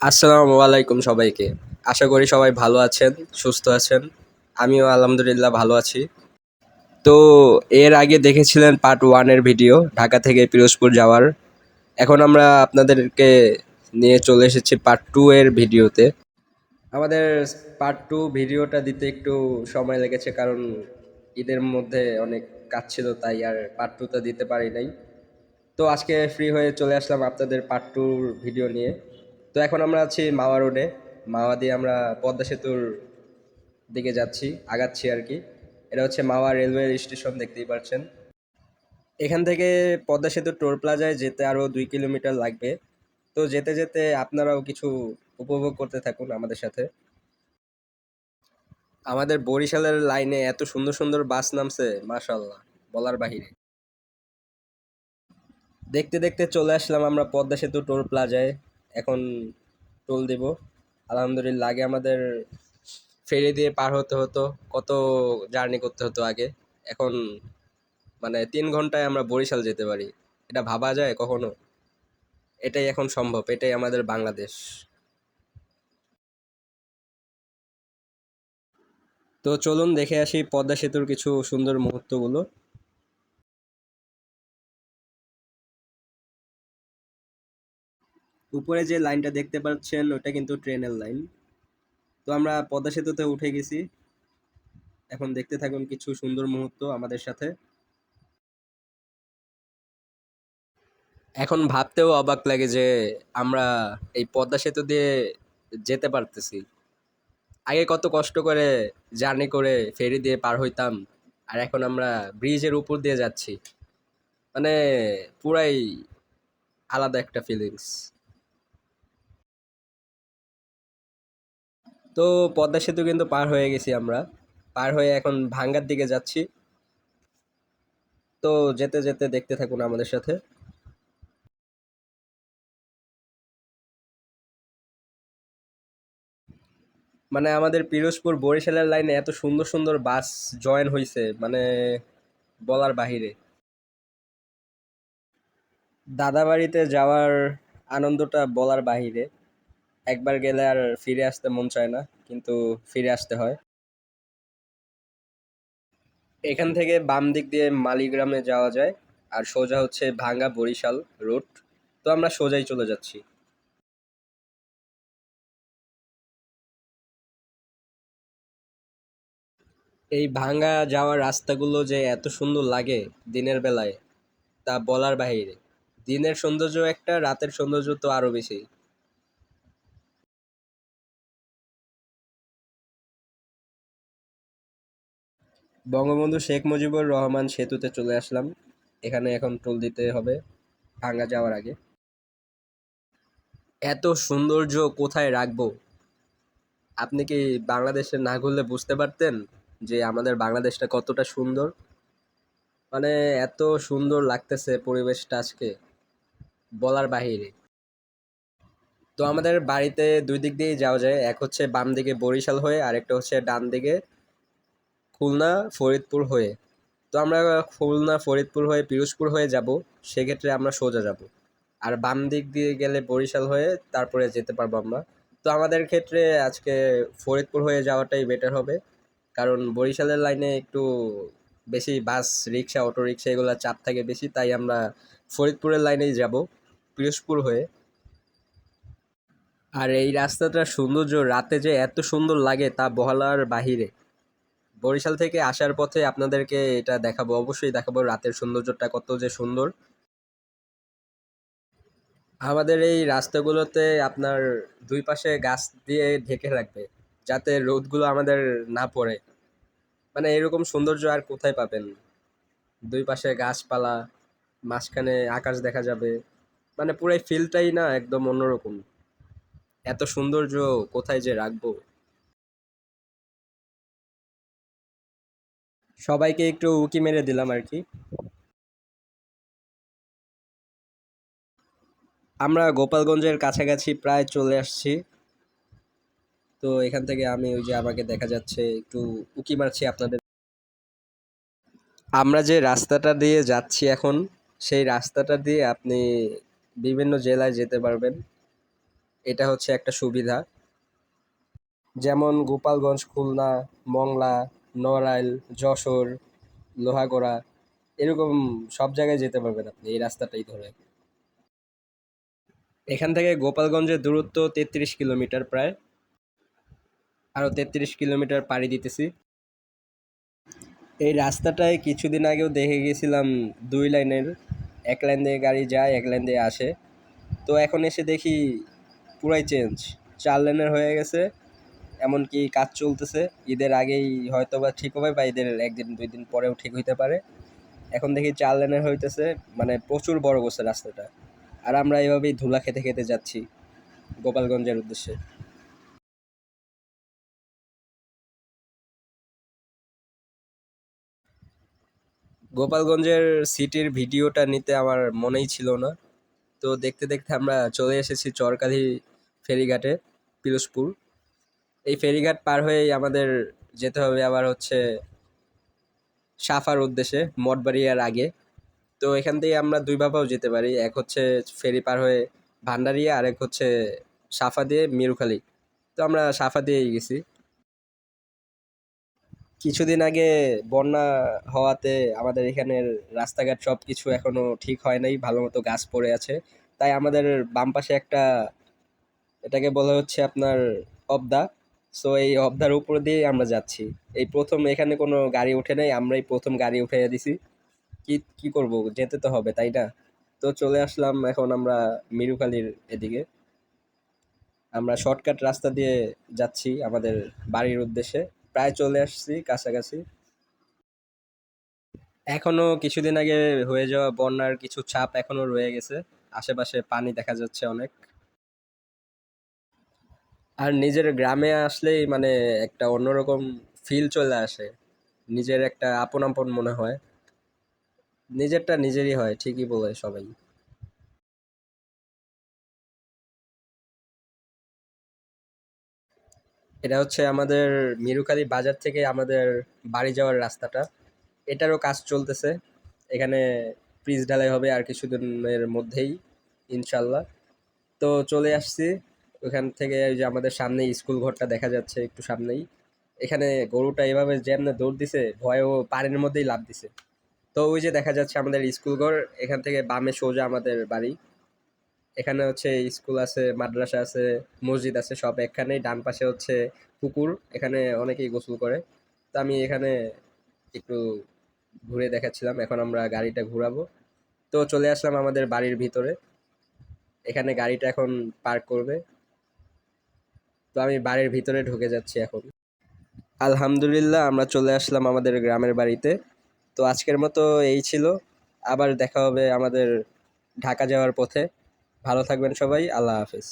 আসসালামু আলাইকুম সবাইকে। আশা করি সবাই ভালো আছেন, সুস্থ আছেন। আমিও আলহামদুলিল্লাহ ভালো আছি। তো এর আগে দেখেছিলেন পার্ট ওয়ানের ভিডিও ঢাকা থেকে পিরোজপুর যাওয়ার। এখন আমরা আপনাদেরকে নিয়ে চলে এসেছি পার্ট টু এর ভিডিওতে আমাদের পার্ট টু ভিডিওটা দিতে একটু সময় লেগেছে কারণ ঈদের মধ্যে অনেক কাজ ছিল, তাই আর পার্ট টুটা দিতে পারি নাই। তো আজকে ফ্রি হয়ে চলে আসলাম আপনাদের পার্ট টুর ভিডিও নিয়ে। তো এখন আমরা আছি মাওয়া রোডে মাওয়া দিয়ে আমরা পদ্মা সেতুর দিকে যাচ্ছি, আগাচ্ছি আর কি। এটা হচ্ছে মাওয়া রেলওয়ে স্টেশন দেখতেই পাচ্ছেন। এখান থেকে পদ্মা সেতু টোল প্লাজায় যেতে আরও দুই কিলোমিটার লাগবে। তো যেতে যেতে আপনারাও কিছু উপভোগ করতে থাকুন আমাদের সাথে। আমাদের বরিশালের লাইনে এত সুন্দর সুন্দর বাস নামছে মাশাল্লাহ বলার বাহিরে। দেখতে দেখতে চলে আসলাম আমরা পদ্মা সেতু টোল প্লাজায় এখন টোল দেব। আলহামদুলিল্লাহ, আগে আমাদের ফেরি দিয়ে পার হতে হতো, কত জার্নি করতে হতো আগে। এখন মানে তিন ঘন্টায় আমরা বরিশাল যেতে পারি। এটা ভাবা যায় কখনো? এটাই এখন সম্ভব, এটাই আমাদের বাংলাদেশ। তো চলুন দেখে আসি পদ্মা সেতুর কিছু সুন্দর মুহূর্তগুলো। উপরে যে লাইনটা দেখতে পাচ্ছেন, ওটা কিন্তু ট্রেনের লাইন। তো আমরা পদ্মা সেতুতে উঠে গেছি। এখন দেখতে থাকুন কিছু সুন্দর মুহূর্ত আমাদের সাথে। এখন ভাবতেও অবাক লাগে যে আমরা এই পদ্মা সেতু দিয়ে যেতে পারতেছি। আগে কত কষ্ট করে জার্নি করে ফেরি দিয়ে পার হইতাম, আর এখন আমরা ব্রিজের উপর দিয়ে যাচ্ছি। মানে পুরাই আলাদা একটা ফিলিংস তো পদ্মা সেতু কিন্তু পার হয়ে গেছি আমরা। পার হয়ে এখন ভাঙ্গার দিকে যাচ্ছি। তো যেতে যেতে দেখতে থাকুন আমাদের সাথে। মানে আমাদের পিরোজপুর বরিশালের লাইনে এত সুন্দর সুন্দর বাস জয়েন হয়েছে মানে বলার বাহিরে। দাদা বাড়িতে যাওয়ার আনন্দটা বলার বাহিরে। একবার গেলে আর ফিরে আসতে মন চায় না, কিন্তু ফিরে আসতে হয়। এখান থেকে বাম দিক দিয়ে মালিগ্রামে যাওয়া যায়, আর সোজা হচ্ছে ভাঙ্গা বরিশাল রুট তো আমরা সোজাই চলে যাচ্ছি। এই ভাঙ্গা যাওয়ার রাস্তাগুলো যে এত সুন্দর লাগে দিনের বেলায়, তা বলার বাহিরে। দিনের সৌন্দর্য একটা, রাতের সৌন্দর্য তো আরও বেশি। বঙ্গবন্ধু শেখ মুজিবুর রহমান সেতুতে চলে আসলাম। এখানে এখন টোল দিতে হবে, ভাঙ্গা যাওয়ার আগে। এত সৌন্দর্য কোথায় রাখব? আপনি কি বাংলাদেশে না ঘুরলে বুঝতে পারতেন যে আমাদের বাংলাদেশটা কতটা সুন্দর? মানে এত সুন্দর লাগতেছে পরিবেশটা আজকে, বলার বাহিরে। তো আমাদের বাড়িতে দুই দিক দিয়েই যাওয়া যায়, এক হচ্ছে বাম দিকে বরিশাল হয়ে, আরেকটা হচ্ছে ডান দিকে খুলনা, ফরিদপুর হয়ে। তো আমরা খুলনা, ফরিদপুর হয়ে, পিরোজপুর হয়ে যাব, সেক্ষেত্রে আমরা সোজা যাব। আর বাম দিক দিয়ে গেলে বরিশাল হয়ে তারপরে যেতে পারব আমরা। তো আমাদের ক্ষেত্রে আজকে ফরিদপুর হয়ে যাওয়াটাই বেটার হবে। কারণ বরিশালের লাইনে একটু বেশি বাস, রিক্সা অটো রিক্সা এগুলো চাপ থাকে বেশি, তাই আমরা ফরিদপুরের লাইনেই যাব, পিরোজপুর হয়ে। আর এই রাস্তাটার সৌন্দর্য, রাতে যে এত সুন্দর লাগে তা বলার বাহিরে। বরিশাল থেকে আসার পথে আপনাদেরকে এটা দেখাবো। অবশ্যই দেখাবো রাতের সৌন্দর্যটা কত যে সুন্দর। আমাদের এই রাস্তাগুলোতে আপনার দুই পাশে গাছ দিয়ে ঢেকে রাখবে, যাতে রোদগুলো আমাদের না পড়ে। মানে এরকম সৌন্দর্য আর কোথায় পাবেন? দুই পাশে গাছপালা, মাঝখানে আকাশ দেখা যাবে। মানে পুরাই ফিলটাই না একদম অন্যরকম। এত সৌন্দর্য কোথায় যে রাখব? সবাইকে একটু উকি মেরে দিলাম আর কি। আমরা গোপালগঞ্জের কাছাকাছি প্রায় চলে আসছি। তো এখান থেকে আমি ওই যে আমাকে দেখা যাচ্ছে, একটু উকি মারছি আপনাদের। আমরা যে রাস্তাটা দিয়ে যাচ্ছি এখন, সেই রাস্তাটা দিয়ে আপনি বিভিন্ন জেলায় যেতে পারবেন। এটা হচ্ছে একটা সুবিধা। যেমন গোপালগঞ্জ, খুলনা, মংলা নড়াইল, যশোর, লোহাগড়া, এরকম সব জায়গায় যেতে পারবেন আপনি এই রাস্তাটাই ধরে। এখান থেকে গোপালগঞ্জের দূরত্ব তেত্রিশ কিলোমিটার প্রায়। আরও তেত্রিশ কিলোমিটার পাড়ি দিতেছি। এই রাস্তাটায় কিছুদিন আগেও দেখে গেছিলাম দুই লাইনের। এক লাইন দিয়ে গাড়ি যায়, এক লাইন দিয়ে আসে। তো এখন এসে দেখি পুরাই চেঞ্জ। চার লেনের হয়ে গেছে। এমনকি কাজ চলতেছে, ঈদের আগেই হয়তো বা ঠিক হবে বা ঈদের একদিন, দুই দিন পরেও ঠিক হইতে পারে। এখন দেখি চার লেনের হইতেছে মানে প্রচুর বড় করছে রাস্তাটা। আর আমরা এভাবেই ধুলা খেতে খেতে যাচ্ছি গোপালগঞ্জের উদ্দেশ্যে। গোপালগঞ্জের সিটির ভিডিওটা নিতে আমার মনেই ছিল না। তো দেখতে দেখতে আমরা চলে এসেছি চরকাধি ফেরিঘাটে, পিরোজপুর। এই ফেরিঘাট পার হয়েই আমাদের যেতে হবে আবার হচ্ছে সাফার উদ্দেশ্যে মঠবাড়িয়ার আগে। তো এখান থেকে আমরা দুই ভাবেও যেতে পারি, এক হচ্ছে ফেরি পার হয়ে ভান্ডারিয়া আর এক হচ্ছে সাফা দিয়ে মিরুখালি। তো আমরা সাফা দিয়েই গেছি। কিছুদিন আগে বন্যা হওয়াতে আমাদের এখানের রাস্তাঘাট সব কিছু এখনও ঠিক হয় নাই, ভালো মতো গাছ পড়ে আছে। তাই আমাদের বাম পাশে একটা, এটাকে বলা হচ্ছে আপনার অবদা। সো এই অবদার উপর দিয়ে আমরা যাচ্ছি। এই প্রথম এখানে কোনো গাড়ি উঠে নাই, আমরাই প্রথম গাড়ি উঠে দিছি। কি কি করব? যেতে তো হবে, তাই না? তো চলে আসলাম এখন আমরা মিরুখালির এদিকে। আমরা শর্টকাট রাস্তা দিয়ে যাচ্ছি আমাদের বাড়ির উদ্দেশ্যে। প্রায় চলে আসছি কাছাকাছি। এখনও কিছুদিন আগে হয়ে যাওয়া বন্যার কিছু ছাপ এখনও রয়ে গেছে। আশেপাশে পানি দেখা যাচ্ছে অনেক। আর নিজের গ্রামে আসলেই মানে একটা অন্যরকম ফিল চলে আসে। নিজের একটা আপন আপন মনে হয়। নিজেরটা নিজেরই হয়, ঠিকই বলে সবাই। এটা হচ্ছে আমাদের মিরুখালী বাজার থেকে আমাদের বাড়ি যাওয়ার রাস্তাটা। এটারও কাজ চলতেছে। এখানে পিচ ঢালাই হবে আর কিছুদিনের মধ্যেই, ইনশাল্লাহ। তো চলে আসছি। ওখান থেকে ওই যে আমাদের সামনে স্কুল ঘরটা দেখা যাচ্ছে একটু সামনেই। এখানে গরুটা এভাবে যেমনে দৌড় দিছে ভয় ও পানির মধ্যেই লাভ দিছে। তো ওই যে দেখা যাচ্ছে আমাদের স্কুল ঘর, এখান থেকে বামে সোজা আমাদের বাড়ি। এখানে হচ্ছে স্কুল আছে, মাদ্রাসা আছে, মসজিদ আছে, সব এখানেই ডান পাশে হচ্ছে পুকুর, এখানে অনেকেই গোসল করে। তো আমি এখানে একটু ঘুরে দেখাচ্ছিলাম, এখন আমরা গাড়িটা ঘুরাবো। তো চলে আসলাম আমাদের বাড়ির ভিতরে। এখানে গাড়িটা এখন পার্ক করবে। তো আমি বাড়ির ভিতরে ঢুকে যাচ্ছি এখন। আলহামদুলিল্লাহ, আমরা চলে আসলাম আমাদের গ্রামের বাড়িতে। তো আজকের মতো এই ছিল। আবার দেখা হবে আমাদের ঢাকা যাওয়ার পথে। ভালো থাকবেন সবাই, আল্লাহ হাফেজ।